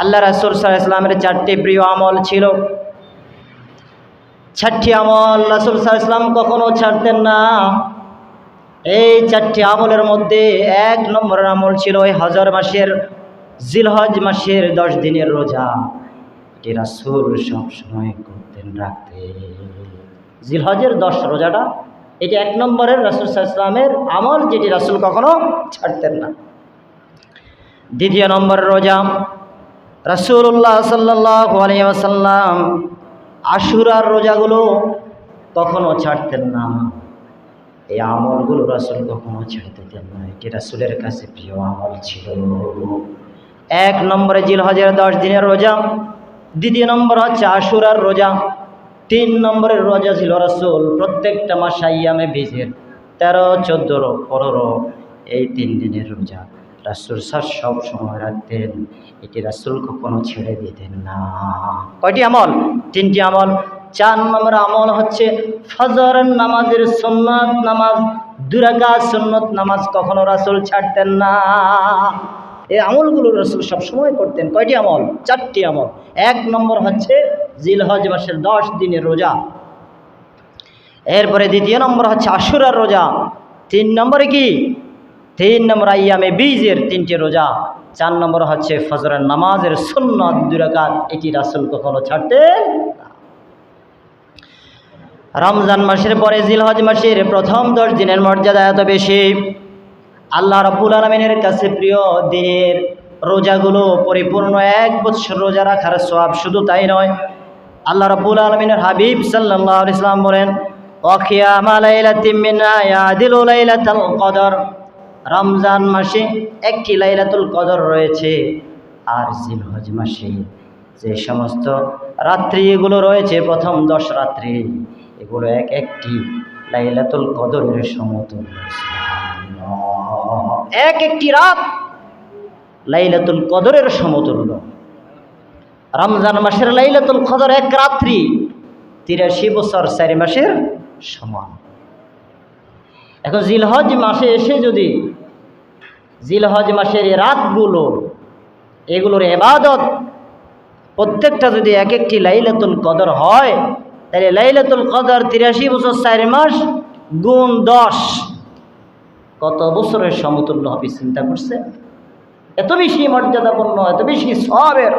আল্লাহ রাসুল সাল্লাহ ইসলামের চারটি প্রিয় আমল ছিল। চারটি আমল রাসুল সাল্লাহ ইসলাম কখনো ছাড়তেন না। এই চারটি আমলের মধ্যে এক নম্বরের আমল ছিল ওই হজর মাসের, জিলহজ মাসের দশ দিনের রোজা। এটি রাসুল সবসময় করতেন, রাখতেন। জিলহজের দশ রোজাটা, এটি এক নম্বরের রাসুল ইসলামের আমল যেটি রাসুল কখনো ছাড়তেন না। দ্বিতীয় নম্বরের রোজা রাসুল্লাহ সাল্লাহ আলিয়াসাল্লাম আশুরার রোজাগুলো কখনো ছাড়তেন না। এই আমলগুলো রাসুল কখনো ছেড়ে দিতেন না। এটি রাসুলের কাছে প্রিয় আমল ছিল। এক নম্বরে জিলহজের দশ দিনের রোজা, দ্বিতীয় নম্বর হচ্ছে আশুরার রোজা, তিন নম্বরের রোজা ছিল রাসুল প্রত্যেকটা মাস আইয়ামে বীজের তেরো, চোদ্দ, পনেরো, এই তিন দিনের রোজা। রাসুল স্যার সব সময় রাখতেন। এটি রাসুল কখনো ছেড়ে দিতেন না। কয়টি আমল? তিনটি আমল। চার নম্বর আমল হচ্ছে ফজর নামাজের সুন্নত নামাজ। দুরাকা সুন্নত নামাজ কখনো রাসুল ছাড়তেন না। এই আমলগুলো রসুল সবসময় করতেন। কয়টি আমল? চারটি আমল। এক নম্বর হচ্ছে জিলহজ মাসের দশ দিনের রোজা। এরপরে দ্বিতীয় নম্বর হচ্ছে আশুরার রোজা। তিন নম্বরে কি? তিন নম্বর আইয়ামে বীজের তিনটি রোজা, চার নম্বর হচ্ছে ফজরের নামাজের সুন্নত দুরাকাত এটি রাসুল কখনো ছাড়তেন। রমজান মাসের পরে জিলহজ মাসের প্রথম দশ দিনের মর্যাদা এত বেশি। আল্লাহ রব্বুল আলমিনের কাছে প্রিয় দিনের রোজাগুলো পরিপূর্ণ এক বছর রোজা রাখার সব শুধু তাই নয়। আল্লাহ রব্বুল আলমিনের হাবিব সাল্লাহ ইসলাম বলেন অখিয়া মালাইলা তিমিনা কদর। রমজান মাসে একটি লাইলাতুল কদর রয়েছে আর জিলহজ মাসে যে সমস্ত রাত্রি এগুলো রয়েছে, প্রথম দশ রাত্রি, এগুলো এক একটি লাইলাতুল কদরের সমতুল্য এক একটি রাত লাইলাতুল কদরের সমতুল্য। রমজান মাসের লাইলাতুল কদর এক রাত্রি, তিরাশি বছর চারি মাসের সমান। এখন জিলহজ মাসে এসে যদি, জিলহজ মাসের রাতগুলো, এগুলোর এবাদত, প্রত্যেকটা যদি এক একটি লাইলাতুল কদর হয়, তাহলে লাইলাতুল কদর তিরাশি বছর চার মাস গুণ দশ। কত বছরের সমতুল্য হবে, চিন্তা করছে? এত বেশি মর্যাদাপূর্ণ, এত বেশি সবের